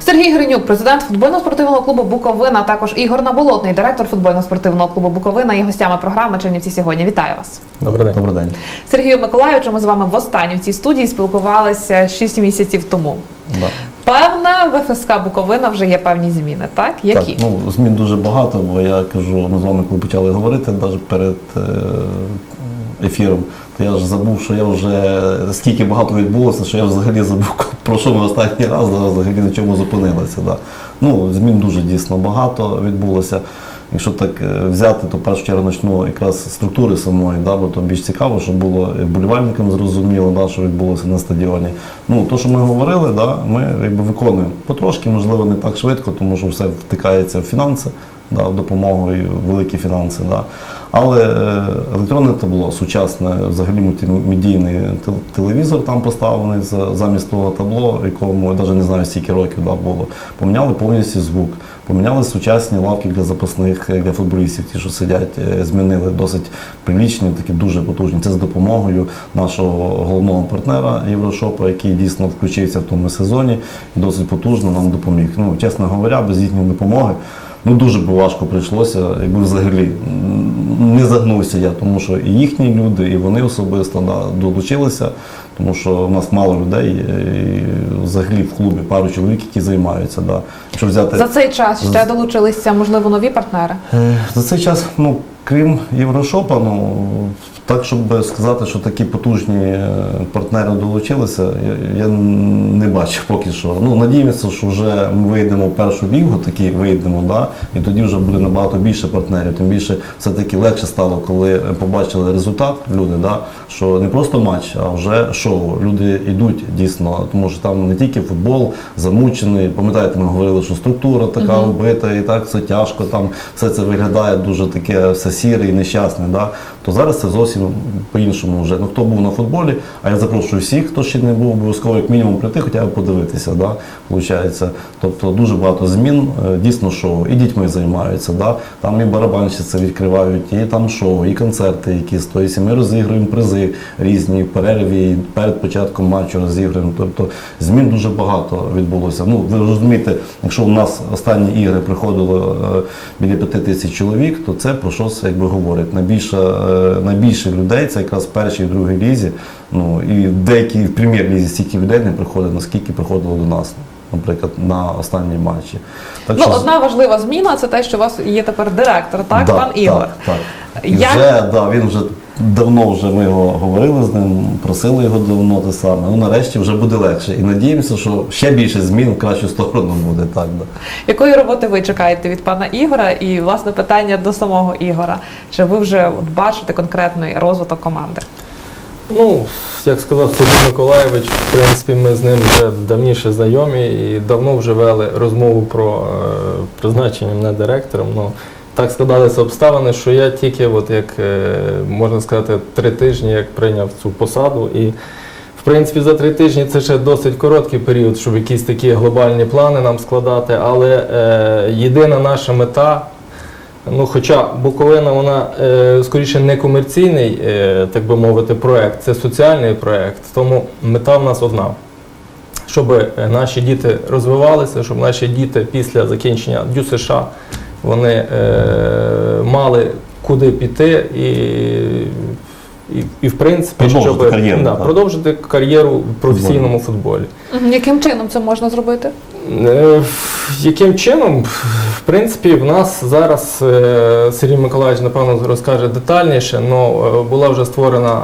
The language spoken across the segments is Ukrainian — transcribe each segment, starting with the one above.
Сергій Гринюк, президент футбольно-спортивного клубу Буковина, також Ігор Наболотний, директор футбольно-спортивного клубу Буковина, є гостями програми Чернівці сьогодні. Вітаю вас. Добрий день. Добрий день. Сергію Миколаївичу, ми з вами востаннє в цій студії спілкувалися 6 місяців тому. Да. Певна, в ФСК Буковина вже є певні зміни, так? Які? Так, ну, змін дуже багато, бо я кажу, ми з вами коли почали говорити, навіть перед е, ефіром, я ж забув, що я вже скільки багато відбулося, що я взагалі забув, про що ми останній раз взагалі на чому зупинилися. Да. Ну, змін дуже дійсно багато відбулося. Якщо так е, взяти, то в першу чергу почну якраз структури самої, да, бо то більш цікаво, щоб було і вболівальникам зрозуміло, да, що відбулося на стадіоні. Ну, то, що ми говорили, да, ми якби виконуємо. Потрошки, можливо, не так швидко, тому що все втикається в фінанси, да, в допомогу і великі фінанси. Да. Але е, електронне табло, сучасне, взагалі мультимедійний тел- телевізор там поставлений за- замість того табло, якому я навіть не знаю, скільки років да, було. Поміняли повністю звук, поміняли сучасні лавки для запасних е, для футболістів, ті, що сидять, е, змінили досить прилічні, такі дуже потужні. Це з допомогою нашого головного партнера Єврошопа, який дійсно включився в тому сезоні і досить потужно нам допоміг. Ну, чесно говоря, без їхньої допомоги. Ну дуже би важко прийшлося, якби взагалі не загнувся я, тому що і їхні люди, і вони особисто да, долучилися, тому що в нас мало людей, і взагалі в клубі пару чоловік, які займаються. Да. Якщо взяти За цей час ще долучилися, можливо, нові партнери. Е, За цей час, ну, крім Єврошопа, ну так, щоб сказати, що такі потужні е, партнери долучилися, я, не бачу поки що. Ну, надіємося, що вже ми вийдемо в першу лігу, такі вийдемо, да, і тоді вже буде набагато більше партнерів. Тим більше все-таки легше стало, коли побачили результат люди, да, що не просто матч, а вже шоу. Люди йдуть дійсно, тому що там не тільки футбол замучений. Пам'ятаєте, ми говорили, що структура така вбита, і так все тяжко. Там все це виглядає дуже таке все сіре і нещасне. Да? То зараз це зовсім по-іншому вже. Ну хто був на футболі, а я запрошую всіх, хто ще не був, обов'язково як мінімум прийти, хоча б подивитися. Да? Получається. Тобто дуже багато змін, е, дійсно шоу. І дітьми займаються. Да? Там і барабанщиці відкривають, і там шоу, і концерти якісь. Тобто ми розігруємо призи різні перерві, перед початком матчу розігруємо. Тобто змін дуже багато відбулося. Ну, ви розумієте, якщо у нас останні ігри приходило е, біля п'яти тисяч чоловік, то це про щось якби говорить. Найбільше, е, найбільше людей це якраз в першій і другій лізі. Ну і деякі в прем'єр-лізі стільки людей не приходить, наскільки приходило до нас. Наприклад, на останні матчі. Так Ну, що- одна важлива зміна це те, що у вас є тепер директор, так, Да, пан Ігор. Так, так. І Як- вже, да, він вже давно вже ми його говорили з ним, просили його давно те саме. Ну нарешті вже буде легше. І надіємося, що ще більше змін в кращу сторону буде. Так, да. Якої роботи ви чекаєте від пана Ігора? І власне питання до самого Ігора. Чи ви вже от бачите конкретний розвиток команди? Ну, як сказав Сергій Миколаєвич, в принципі, ми з ним вже давніше знайомі і давно вже вели розмову про е, призначення мене директором. Ну, так складалися обставини, що я тільки, от як е, можна сказати, три тижні як прийняв цю посаду. І в принципі за три тижні це ще досить короткий період, щоб якісь такі глобальні плани нам складати. Але е, єдина наша мета Ну, хоча Буковина, вона е, скоріше не комерційний, е, так би мовити, проект, це соціальний проект. Тому мета в нас одна. Щоб е, наші діти розвивалися, щоб наші діти після закінчення ДЮСШ вони е, мали куди піти і, і, і в принципі, Продовжити щоб кар'єру, да, продовжити кар'єру в професійному футболі. Яким чином це можна зробити? Е, Яким чином? В принципі, в нас зараз е, Сергій Миколаївич, напевно, розкаже детальніше, але була вже створена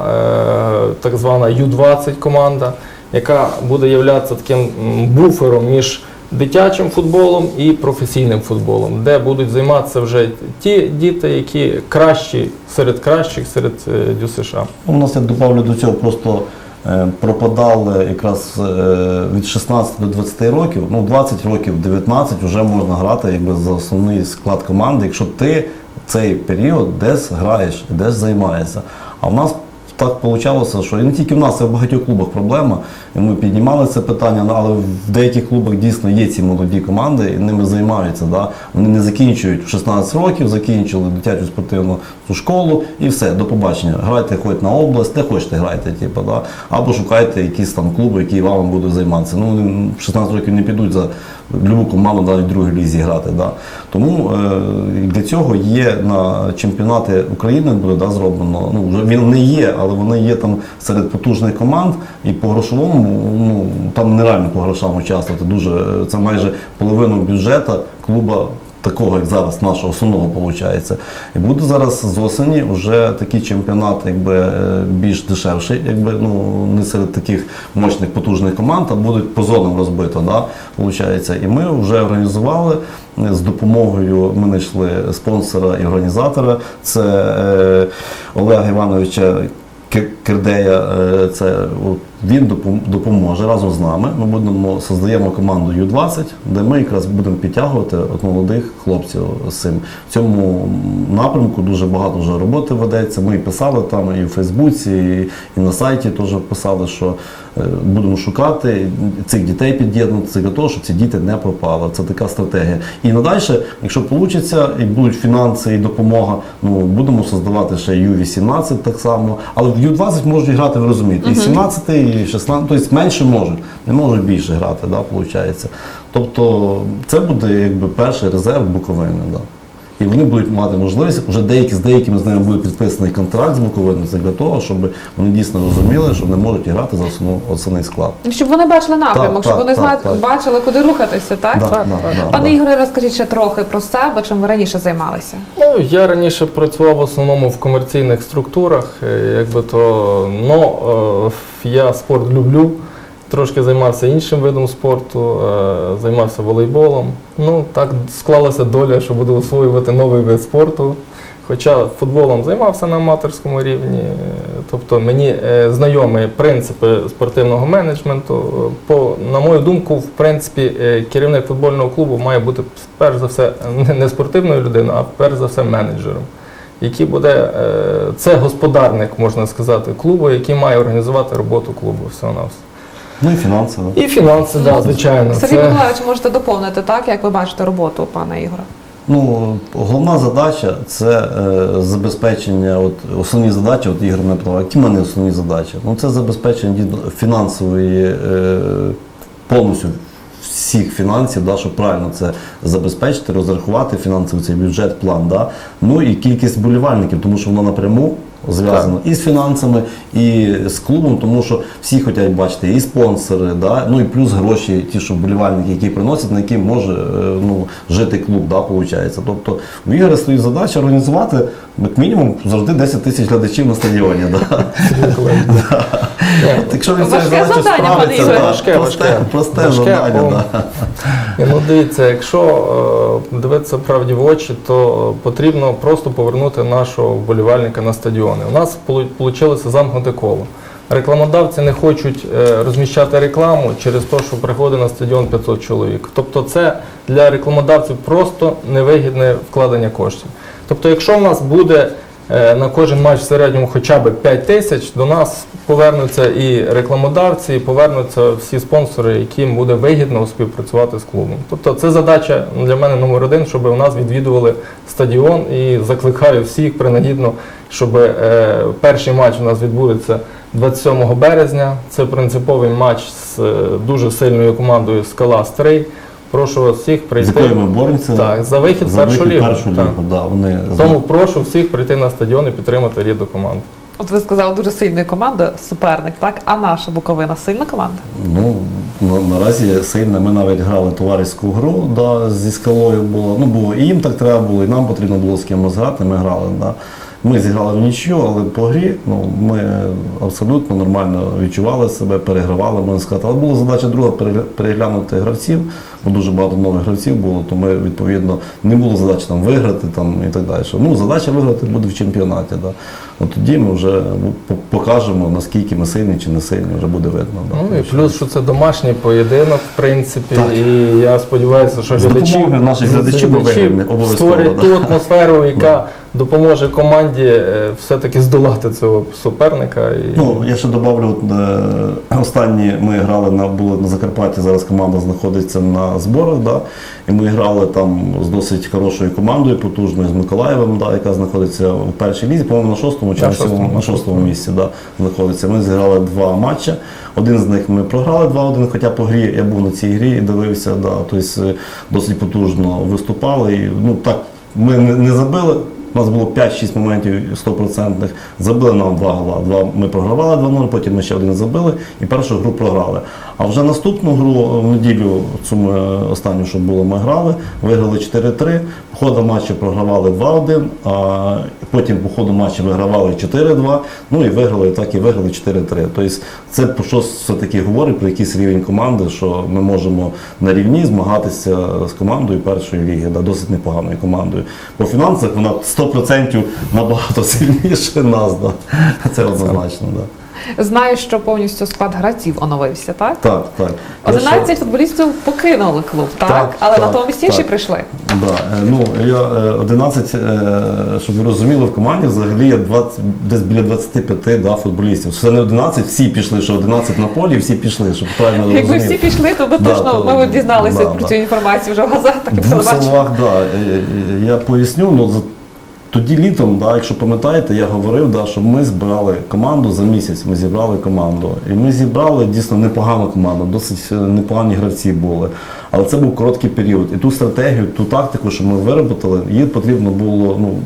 е, так звана Ю-20 команда, яка буде являтися таким буфером між дитячим футболом і професійним футболом, де будуть займатися вже ті діти, які кращі серед кращих, серед е, ДЮСШ. Ну, У нас я добавлю до цього просто. е, Пропадали якраз е, від 16 до 20 років, ну 20 років, 19 вже можна грати якби за основний склад команди, якщо ти цей період десь граєш, десь займаєшся. А в нас так вийшло, що і не тільки в нас, а в багатьох клубах проблема. І ми піднімали це питання, ну, але в деяких клубах дійсно є ці молоді команди, і ними займаються. Да? Вони не закінчують 16 років, закінчили дитячу спортивну школу і все, до побачення. Грайте хоч на область, де хочете грайте, типу, да? або шукайте якісь там клуби, які вам будуть займатися. Ну, вони 16 років не підуть за любу команду навіть в другій лізі грати. Да? Тому е, для цього є на чемпіонати України буде да, зроблено. Ну, вже він не є, але вони є там серед потужних команд, і по грошовому, ну там нереально по грошам участвувати. Дуже е, це майже половину бюджету клуба. Такого, як зараз, нашого основного виходить. І буде зараз з осені вже такий чемпіонат, якби е, більш дешевший, якби ну не серед таких мощних потужних команд, а будуть по зонам розбито. Да, виходить. І ми вже організували е, з допомогою. Ми знайшли спонсора і організатора. Це е, Олега Івановича Кир- Кирдея. Е, це він допоможе разом з нами. Ми будемо создаємо команду Ю-20, де ми якраз будемо підтягувати от молодих хлопців з цим. В цьому напрямку дуже багато вже роботи ведеться. Ми писали там і в Фейсбуці, і, і на сайті теж писали, що будемо шукати цих дітей під'єднувати для того, щоб ці діти не пропали. Це така стратегія. І надальше, якщо вийде, і будуть фінанси і допомога, ну будемо создавати ще Ю-18 так само. Але в Ю-20 можуть грати, ви розумієте, і 17, і 16, тобто менше можуть, не можуть більше грати, да, виходить. Тобто це буде якби перший резерв Буковини. Да. І вони будуть мати можливість, вже деякі з деякими з ними буде підписаний контракт з Буковиною, для того, щоб вони дійсно розуміли, що вони можуть грати за основну, основний склад. Щоб вони бачили напрямок, Так, щоб так, вони так. бачили, куди рухатися, так? Да, Так, да, так. да, Пане да. Ігоре, розкажіть ще трохи про себе, чим ви раніше займалися. Ну, я раніше працював в основному в комерційних структурах, е, якби то ну, я спорт люблю. Трошки займався іншим видом спорту, е, займався волейболом. Ну, так склалася доля, що буду освоювати новий вид спорту. Хоча футболом займався на аматорському рівні, е, тобто мені е, знайомі принципи спортивного менеджменту. По, на мою думку, в принципі, керівник футбольного клубу має бути перш за все не- спортивною людиною, а перш за все менеджером. Який буде це господарник, можна сказати, клубу, який має організувати роботу клубу всього на все. Ну і фінанси. І фінанси, да, звичайно. Сергій Це... Миколаївич, можете доповнити, так, як ви бачите роботу пана Ігора? Ну, головна задача це е, забезпечення, от основні задачі, от Ігор Метрова, які в мене основні задачі? Ну це забезпечення фінансової е, повністю всіх фінансів, да, щоб правильно це забезпечити, розрахувати фінансовий цей бюджет, план. Да? Ну і кількість болівальників, тому що воно напряму зв'язано і з фінансами, і з клубом, тому що всі хочуть бачити і спонсори, да? ну і плюс гроші, ті, що болівальники, які приносять, на які може е, ну, жити клуб, да, виходить. Тобто в Ігоря стоїть задача організувати як мінімум завжди 10 тисяч глядачів на стадіоні. Да? Якщо він з цією Важке задачею завдання, пане справиться, да, Важке, просте, просте Важке, завдання. Ну дивіться, якщо е, дивитися правді в очі, то потрібно просто повернути нашого вболівальника на стадіони. У нас вийшло замкнуте коло. Рекламодавці не хочуть е, розміщати рекламу через те, що приходить на стадіон 500 чоловік. Тобто це для рекламодавців просто невигідне вкладення коштів. Тобто, якщо в нас буде на кожен матч в середньому хоча б 5 тисяч, до нас повернуться і рекламодавці, і повернуться всі спонсори, яким буде вигідно співпрацювати з клубом. Тобто це задача для мене номер один, щоб у нас відвідували стадіон і закликаю всіх принагідно, щоб е, перший матч у нас відбудеться 27 березня. Це принциповий матч з е, дуже сильною командою Скала Стрий. Прошу вас всіх З прийти. якою ми боремося Так, за вихід за першу лігу. першу так. лігу. Да, вони Тому прошу всіх прийти на стадіон і підтримати рідну команду. От ви сказали дуже сильною командою, суперник, так? А наша Буковина сильна команда? Ну, на, наразі сильно. Ми навіть грали товариську гру да, зі скалою було. Ну, було і їм так треба було, і нам потрібно було з кимось грати, ми грали. Да. Ми зіграли в нічю, але по грі ну, ми абсолютно нормально відчували себе, перегравали, можна сказати. Але була задача друга переглянути гравців. Бо дуже багато нових гравців було, то ми відповідно не було задачі там виграти там і так далі. Ну, задача виграти буде в чемпіонаті. Да. От тоді ми вже покажемо, наскільки ми сильні чи не сильні, вже буде видно. Да. Ну і плюс, що це домашній поєдинок, в принципі, Так. і я сподіваюся, що глядачі, глядачів ми створять ту атмосферу, яка допоможе команді е, все-таки здолати цього суперника. І... Ну, я ще добавлю, от, е, останні ми грали на були на Закарпатті. Зараз команда знаходиться на зборах. Да, і ми грали там з досить хорошою командою, потужною з Миколаєвом, да, яка знаходиться в першій лізі, по-моєму, на шостому чи На на шостому. на шостому місці да, знаходиться. Ми зіграли два матчі. Один з них ми програли 2-1, хоча по грі я був на цій грі і дивився, да, тобто е, досить потужно виступали. І, ну, так, ми не, не забили. У нас було 5-6 моментів 100%. Забили нам два гола. Два ми програвали 2-0, потім ми ще один забили і першу гру програли. А вже наступну гру в неділю, цю ми, останню, що було, ми грали, виграли 4-3. По ходу матчу програвали 2-1, а потім по ходу матчу вигравали 4-2, ну і виграли, так і виграли 4-3. Тобто це про що все-таки говорить про якийсь рівень команди, що ми можемо на рівні змагатися з командою першої ліги, да, досить непоганою командою. По фінансах вона 100% набагато сильніше нас. Да. Це однозначно. Да. Знаю, що повністю склад гравців оновився, так? Так, так. Я ще- 11 футболістів покинули клуб, так? Так, Але так, на тому місці інші так. прийшли. Да, е, ну, я е, 11, е, щоб ви розуміли, в команді взагалі є 20, десь біля 25 да, футболістів. Це не 11, всі пішли, що 11 на полі, всі пішли, щоб правильно Якби всі пішли, то би Да, точно то- ми б дізналися да, про да. цю інформацію вже в газетах В словах, да, е, е, я поясню. Ну, за- тоді літом, да, якщо пам'ятаєте, я говорив, да, що ми збирали команду за місяць. Ми зібрали команду. І ми зібрали дійсно непогану команду, досить е, непогані гравці були. Але це був короткий період. І ту стратегію, ту тактику, що ми виробили, її потрібно було ну,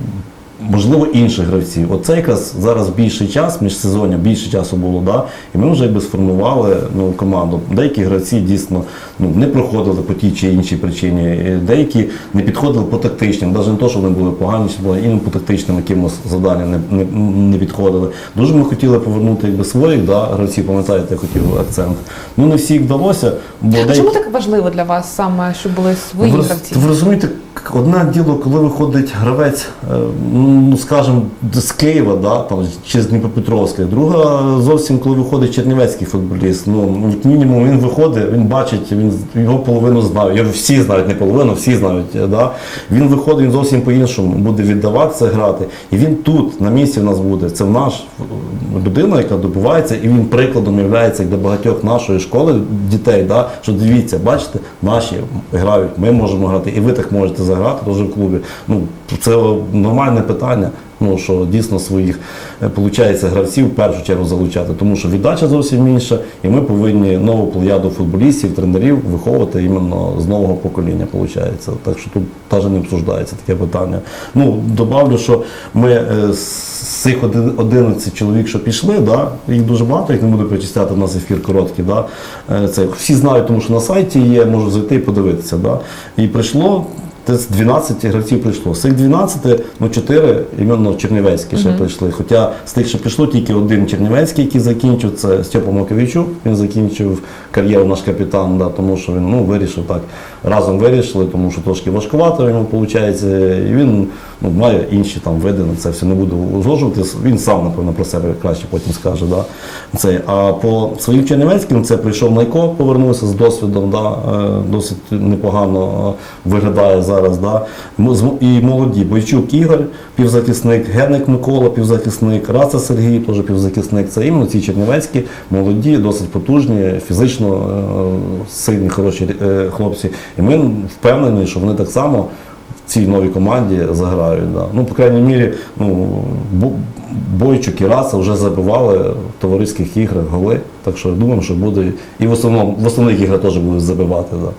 можливо, інших гравців. Оце якраз зараз більший час, між сезонів більше часу було, да? і ми вже якби сформували ну, команду. Деякі гравці дійсно ну, не проходили по тій чи іншій причині, деякі не підходили по тактичним, навіть не то, що вони були погані, чи були іменно по тактичним якимось завданням не, не, не підходили. Дуже ми хотіли повернути якби, своїх да, гравців, пам'ятаєте, я хотів акцент. Ну не всіх вдалося, бо А деякі... чому так важливо для вас саме, щоб були свої Ви гравці? Ви розумієте, одне діло, коли виходить гравець, е, ну скажімо, з Києва, да, там, чи з Дніпропетровська. Друга зовсім, коли виходить чернівецький футболіст. Ну, як мінімум він виходить, він бачить, він його половину знає. Його всі знають, не половину, всі знають. Да? Він виходить, він зовсім по-іншому буде віддаватися, грати. І він тут, на місці в нас буде. Це наш е, людина, яка добувається, і він прикладом є для багатьох нашої школи дітей. Да? Що дивіться, бачите, наші грають, ми можемо грати, і ви так можете заграти теж в клубі. Ну, це нормальне питання. Ну що дійсно своїх виходить, гравців в першу чергу залучати, тому що віддача зовсім інша, і ми повинні нову плеяду футболістів, тренерів виховувати іменно з нового покоління. Виходить. Так що тут навіть не обсуждається таке питання. Ну добавлю, що ми е, з цих 11 чоловік, що пішли, да, їх дуже багато, їх не буду перечисляти, у нас ефір короткий. Да, е, це всі знають, тому що на сайті є, можуть зайти і подивитися. Да. І прийшло. Десь 12 гравців прийшло. З цих 12, ну 4 іменно Чернівецькі ще прийшли. Хоча з тих, що пішло, тільки один Чернівецький, який закінчив, це Степа Маковійчук. Він закінчив кар'єру наш капітан, да, тому що він ну, вирішив так. Разом вирішили, тому що трошки важкувато йому виходить. І він ну, має інші там види на це все не буду узгоджувати. Він сам, напевно, про себе краще потім скаже. Да, це. А по своїм Чернівецьким це прийшов Найко, повернувся з досвідом, да, е, досить непогано е, виглядає зараз. Да. І молоді. Бойчук Ігор, півзахисник, Герник Микола, півзахисник, Раца Сергій, теж півзахисник. Це іменно ці чернівецькі, молоді, досить потужні, фізично е, сильні, хороші хлопці. І ми впевнені, що вони так само цій новій команді заграють. Да. Ну, по крайній мірі, ну, Бо- Бойчук і Раса вже забивали в товариських іграх голи. Так що думаємо, що буде і в основному в основних іграх теж будуть забивати. Да.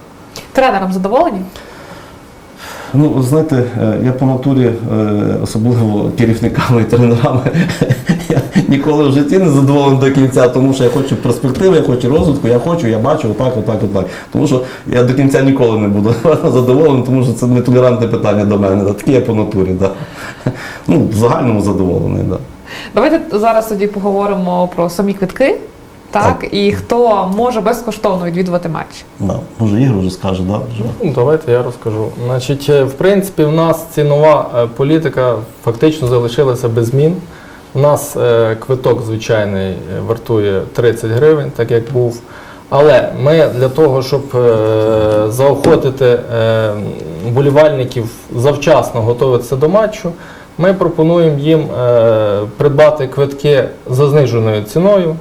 Тренером задоволені? Ну, знаєте, е, я по натурі, е, особливо керівниками і тренерами, я ніколи в житті не задоволений до кінця, тому що я хочу перспективи, я хочу розвитку, я хочу, я бачу отак, отак, отак. Тому що я до кінця ніколи не буду задоволений, тому що це нетолерантне питання до мене. Таке я по натурі. Да. Ну, в загальному задоволений. Да. Давайте зараз тоді поговоримо про самі квитки. Так, і хто може безкоштовно відвідувати матч. Да. Може Ігор вже скаже, да? Вже. Ну, давайте я розкажу. Значить, е, в принципі, в нас цінова е, політика фактично залишилася без змін. У нас е, квиток звичайний вартує 30 гривень, так як був. Але ми для того, щоб заохотити вболівальників завчасно готуватися до матчу, ми пропонуємо їм придбати квитки за зниженою ціною.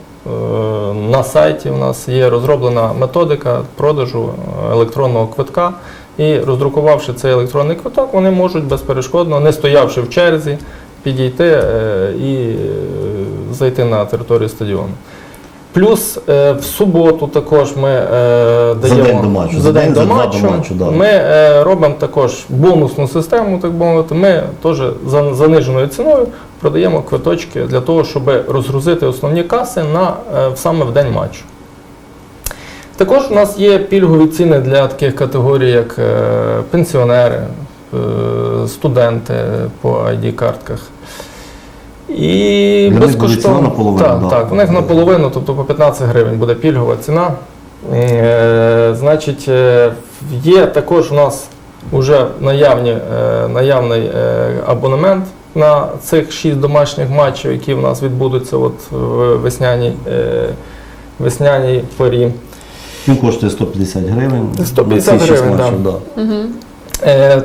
На сайті у нас є розроблена методика продажу е, електронного квитка. І роздрукувавши цей електронний квиток, вони можуть безперешкодно, не стоявши в черзі, підійти е, і е, зайти на територію стадіону. Плюс в суботу також ми даємо день до матчу, за день до матчу, матчу, да. ми робимо також бонусну систему, так би мовити. Ми теж за заниженою ціною продаємо квиточки для того, щоб розгрузити основні каси на е, саме в день матчу. Також у нас є пільгові ціни для таких категорій, як е, пенсіонери, е, студенти по ID-картках. І Для них буде ціна безкоштовно. наполовину, так, да. так, у них наполовину, тобто по 15 гривень буде пільгова ціна. Е, значить, є також у нас вже наявні, наявний абонемент на цих шість домашніх матчів, які в нас відбудуться от в весняній, е, весняній порі. Він коштує 150 гривень. 150 на так. гривень, да. да. Е,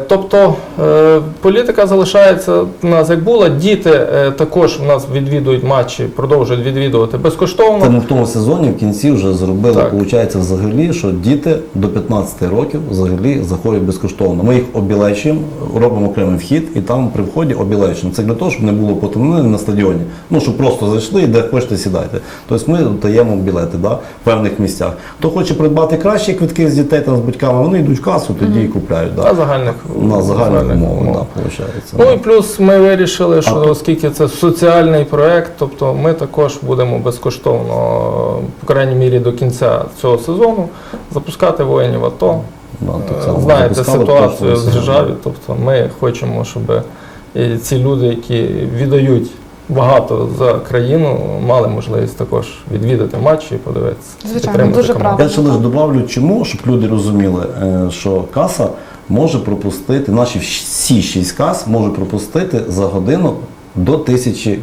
Тобто е, політика залишається у нас як була. Діти е, також у нас відвідують матчі, продовжують відвідувати Це безкоштовно. ми в тому сезоні в кінці вже зробили, Так. виходить, взагалі, що діти до 15 років взагалі заходять безкоштовно. Ми їх обілечуємо, робимо окремий вхід, і там при вході обілечуємо. Це для того, щоб не було потемнини на стадіоні. Ну, щоб просто зайшли і де хочете сідайте. Тобто ми даємо білети да, в певних місцях. Хто хоче придбати кращі квитки з дітей там з батьками, вони йдуть в касу, тоді і купляють. Да. Загальних, На загальних умовах, да, виходить. Ну і плюс ми вирішили, що А- оскільки це соціальний проект, тобто ми також будемо безкоштовно, по крайній мірі до кінця цього сезону, запускати воїнів АТО. Да, так Е, само Знаєте ситуацію з сезону. Тобто ми хочемо, щоб ці люди, які віддають багато за країну, мали можливість також відвідати матчі і подивитися. Звичайно, підтримати дуже команду. правильно. Я ще лише добавлю, чому, щоб люди розуміли, е, що каса може пропустити, наші всі шість кас може пропустити за годину до тисячі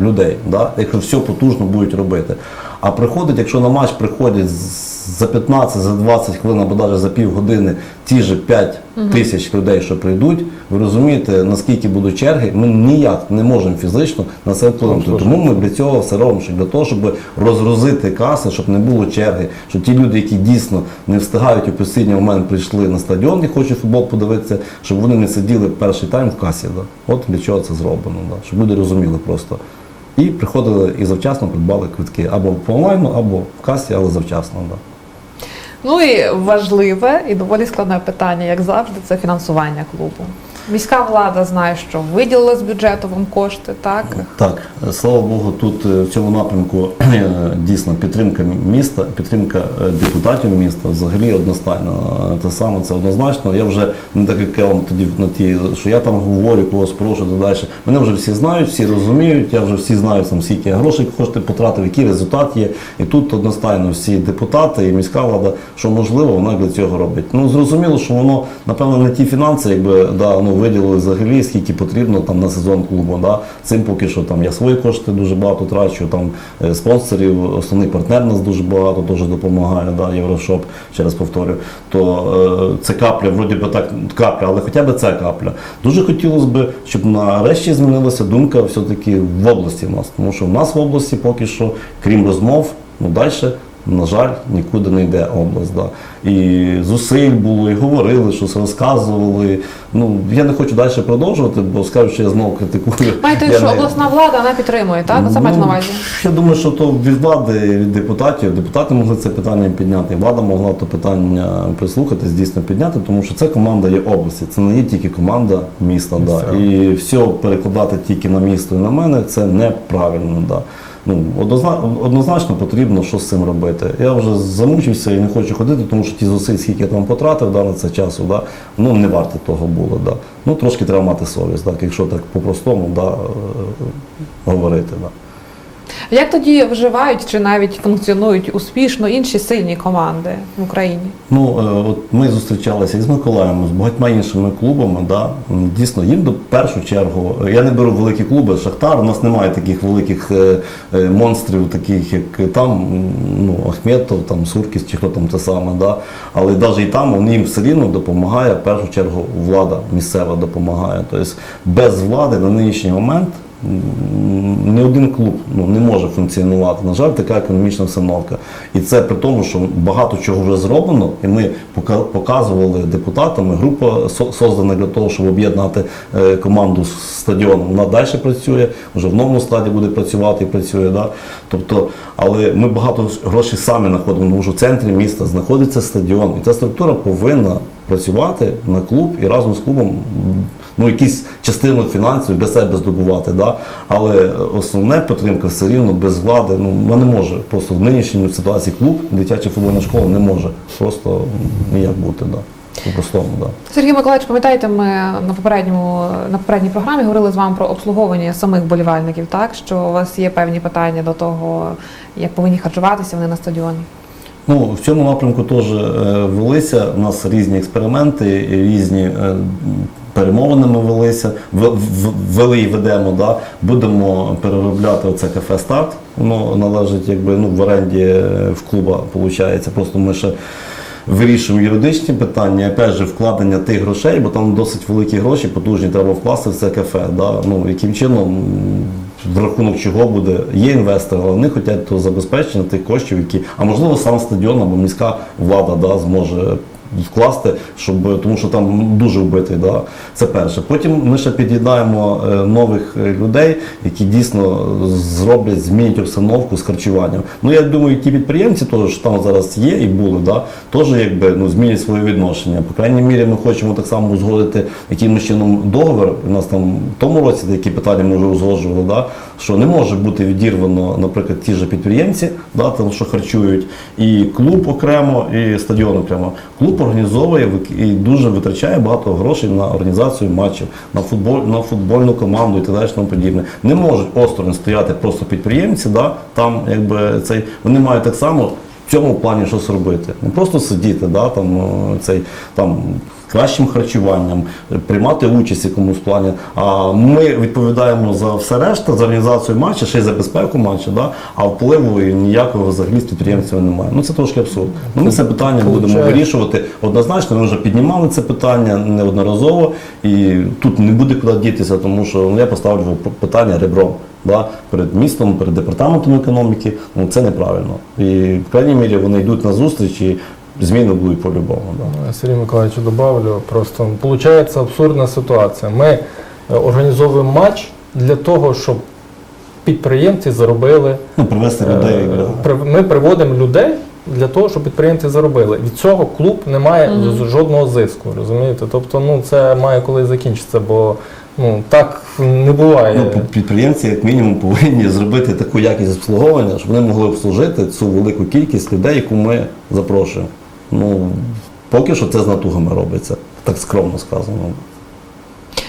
людей, да? якщо все потужно будуть робити. А приходить, якщо на матч приходять з- за 15, за 20 хвилин або навіть за півгодини ті ж 5 тисяч людей, що прийдуть, ви розумієте, наскільки будуть черги, ми ніяк не можемо фізично на це вплинути. Тому ми для цього все робимо, що для того, щоб розгрузити каси, щоб не було черги, щоб ті люди, які дійсно не встигають у останній момент прийшли на стадіон і хочуть футбол подивитися, щоб вони не сиділи перший тайм в касі. Да. От для чого це зроблено, да. щоб люди розуміли просто. І приходили і завчасно придбали квитки або по онлайну, або в касі, але завчасно. Да. Ну і важливе і доволі складне питання, як завжди, це фінансування клубу. Міська влада знає, що виділила з бюджету вам кошти, так? Так, слава Богу, тут е, в цьому напрямку е, дійсно підтримка міста, підтримка е, депутатів міста взагалі одностайно. Те саме це однозначно. Я вже не так як я вам тоді на ті, що я там говорю, когось прошу та далі. Мене вже всі знають, всі розуміють. Я вже всі знаю там скільки грошей кошти потратив, який результат є. І тут одностайно всі депутати і міська влада, що можливо, вона для цього робить. Ну зрозуміло, що воно напевно не ті фінанси, якби да, ну виділили взагалі, скільки потрібно там на сезон клубу. Да. Цим поки що там я свої кошти дуже багато трачу. Там е, спонсорів, основний партнер нас дуже багато теж допомагає. Да, Єврошоп, ще раз повторю. То е, це капля, вроді би так капля, але хоча б це капля. Дуже хотілося б, щоб нарешті змінилася думка все-таки в області в нас. Тому що в нас в області поки що, крім розмов, ну далі. На жаль, нікуди не йде область. Да. І зусиль було, і говорили, щось розказували. Ну, я не хочу далі продовжувати, бо скажу, що я знову критикую. Маєте, що не- обласна влада не підтримує, так? Це маєте на Ну, увазі? Я думаю, що то від влади, від депутатів. Депутати могли це питання підняти, влада могла то питання прислухатись, дійсно підняти, тому що це команда є області, це не є тільки команда міста. Да. І все перекладати тільки на місто і на мене це неправильно. Да. Ну, однозна- однозначно потрібно що з цим робити. Я вже замучився і не хочу ходити, тому що ті зусиль, скільки я там потратив да, на це часу, да, ну не варто того було. Да. Ну трошки треба мати совість, так, якщо так по-простому да, е, говорити. Да. Як тоді вживають чи навіть функціонують успішно інші сильні команди в Україні? Ну, е, от ми зустрічалися із Миколаєм, з багатьма іншими клубами. Да. Дійсно, їм до першу чергу. Я не беру великі клуби, Шахтар. У нас немає таких великих е, е, монстрів, таких як там, ну, Ахметов, там, Суркіс чи хто там те саме. Да. Але навіть і там їм все рівно допомагає, в першу чергу, влада місцева допомагає. Тобто без влади на нинішній момент. Ні один клуб ну, не може функціонувати. На жаль, така економічна обстановка. І це при тому, що багато чого вже зроблено, і ми показували депутатам, група создана для того, щоб об'єднати е, команду з стадіоном. Вона далі працює, вже в новому стаді буде працювати і працює. Да? Тобто, але ми багато грошей самі знаходимо, тому що в центрі міста знаходиться стадіон. І ця структура повинна працювати на клуб і разом з клубом ну, якісь частину фінансів для себе здобувати. Да? Але основне підтримка все рівно без влади ну, вона не може. Просто в нинішній ситуації клуб, дитяча футбольна школа не може просто ніяк бути. Да? По-простому, да. Сергій Миколаївич, пам'ятаєте, ми на попередньому на попередній програмі говорили з вами про обслуговування самих болівальників, так що у вас є певні питання до того, як повинні харчуватися вони на стадіоні. Ну, в цьому напрямку теж е, велися. У нас різні експерименти, різні е, перемовини ми велися, вели і ведемо. Да? Будемо переробляти оце кафе старт. Воно належить якби ну, в оренді е, в клуба, виходить. Просто ми ще. Вирішуємо юридичні питання, опять же, вкладення тих грошей, бо там досить великі гроші, потужні треба вкласти в це кафе. Да? Ну, яким чином, в рахунок чого буде, є інвестори, але вони хочуть того забезпечення тих коштів, які, а можливо, сам стадіон або міська влада да, зможе вкласти, щоб, тому що там дуже вбитий. Да? Це перше. Потім ми ще під'єднаємо е, нових е, людей, які дійсно зроблять, змінять обстановку з харчуванням. Ну я думаю, ті підприємці, теж, що там зараз є і були, да, теж якби ну, змінять своє відношення. По крайній мірі, ми хочемо так само узгодити якимось чином договір. У нас там в тому році такі питання ми вже узгоджували, да, що не може бути відірвано, наприклад, ті ж підприємці, да, там, що харчують, і клуб окремо, і стадіон окремо. Клуб організовує і дуже витрачає багато грошей на організацію матчів, на футболь, на футбольну команду і так далі тому подібне. Не можуть осторонь стояти просто підприємці, да, там якби цей вони мають так само. В цьому плані щось робити. Не просто сидіти, да, там, цей, там, кращим харчуванням, приймати участь в якомусь плані. А ми відповідаємо за все решта, за організацію матчу, ще й за безпеку матчу, да? а впливу і ніякого взагалі з підприємців немає. Ну це трошки абсурд. Ну, ми це питання будемо вирішувати. Однозначно, ми вже піднімали це питання неодноразово, і тут не буде куди дітися, тому що ну, я поставлю питання ребром. Да, перед містом, перед департаментом економіки, ну це неправильно. І в крайній мірі вони йдуть на зустріч і зміни будуть по-любому. Да. Сергій Миколаївич, добавлю. Просто виходить абсурдна ситуація. Ми е, організовуємо матч для того, щоб підприємці заробили. Ну, привести е, людей. да. Ми приводимо людей для того, щоб підприємці заробили. Від цього клуб не має Мгм. з- жодного зиску. Розумієте? Тобто, ну це має коли закінчитися, бо ну так не буває. Ну, підприємці, як мінімум, повинні зробити таку якість обслуговування, щоб вони могли обслужити цю велику кількість людей, яку ми запрошуємо. Ну, поки що це з натугами робиться, так скромно сказано.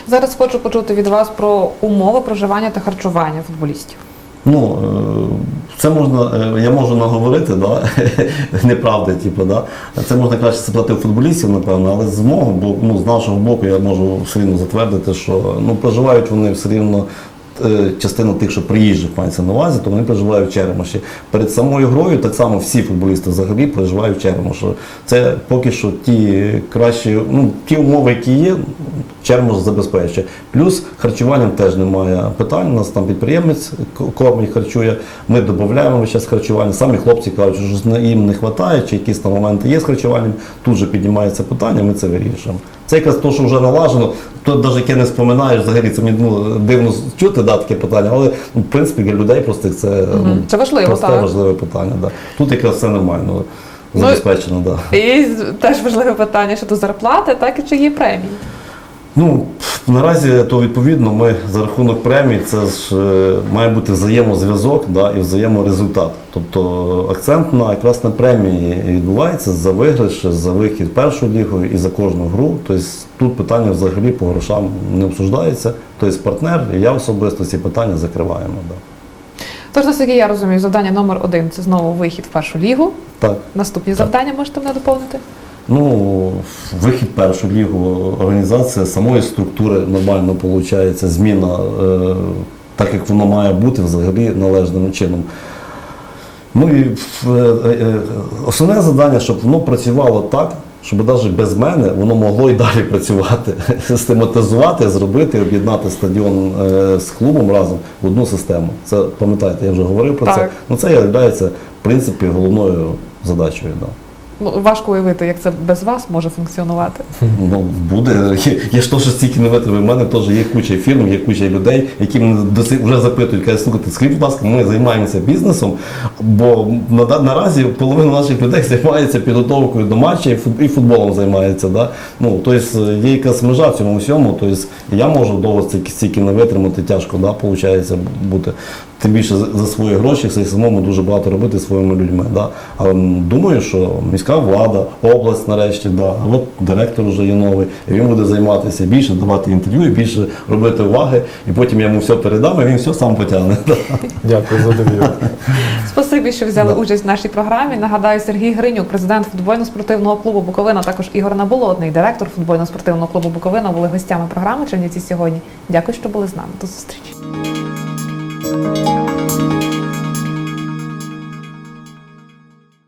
Зараз хочу почути від вас про умови проживання та харчування футболістів. Ну, е, це можна, е, я можу наговорити, да? неправди, типу, да? це можна краще спитати у футболістів, напевно, але з мого боку, ну, з нашого боку, я можу все рівно затвердити, що ну, проживають вони все рівно. Е, Частина тих, що приїжджих мається на увазі, то вони проживають в Черемоші. Перед самою грою так само всі футболісти взагалі проживають в Черемоші. Це поки що ті кращі, ну ті умови, які є, Чермош забезпечує. Плюс харчуванням теж немає питань. У нас там підприємець кормить, харчує. Ми додаємо час харчування. Самі хлопці кажуть, що їм не вистачає, чи якісь там моменти є з харчуванням. Тут же піднімається питання, ми це вирішуємо. Це якраз те, що вже налажено. Тут навіть яке не споминаєш, взагалі це мені ну, дивно чути да, таке питання, але ну, в принципі для людей просто це, ну, Мгм. Це важливо, просте так. важливе питання. Да. Тут якраз все нормально, Ну, забезпечено. Да. І теж важливе питання щодо зарплати, так і чи є премії. Ну, наразі то відповідно ми за рахунок премій це ж е, має бути взаємозв'язок да, і взаєморезультат. Тобто акцент на якраз на премії відбувається за виграш, за вихід першу лігу і за кожну гру. Тобто тут питання взагалі по грошам не обсуждається. Тобто партнер і я особисто ці питання закриваємо. Да. Тож, наскільки я розумію, завдання номер один це знову вихід в першу лігу. Так. Наступні Так. завдання можете мене доповнити? Ну, вихід першу лігу, організація самої структури нормально виходить, зміна, е, так як воно має бути взагалі належним чином. Ну і е, е, основне завдання, щоб воно працювало так, щоб навіть без мене воно могло і далі працювати, систематизувати, зробити, об'єднати стадіон е, з клубом разом в одну систему. Це пам'ятаєте, я вже говорив про це. Ну це є, в принципі головною задачею. Да. Ну, важко уявити, як це без вас може функціонувати. Ну, буде. Я, ж теж стільки не витримаю. У мене теж є куча фірм, є куча людей, які мене доси- вже запитують, кажуть, слухайте, скажіть, будь ласка, ми займаємося бізнесом, бо на, наразі половина наших людей займається підготовкою до матчів і фут- і футболом займається. Да? Ну, тобто є якась межа в цьому всьому. Тобто я можу довго стільки не витримати, тяжко, да, виходить бути. Тим більше за- свої гроші, все самому дуже багато робити своїми людьми. Да? Але думаю, що міська влада, область нарешті, да. от директор вже є новий, і він буде займатися більше, давати інтерв'ю, і більше робити уваги, і потім я йому все передам, і він все сам потягне. Да. Дякую за довіру. Спасибі, що взяли Да. участь в нашій програмі. Нагадаю, Сергій Гринюк, президент футбольно-спортивного клубу Буковина, також Ігор Наболотний, директор футбольно-спортивного клубу Буковина, були гостями програми Чернівці сьогодні. Дякую, що були з нами. До зустрічі. Música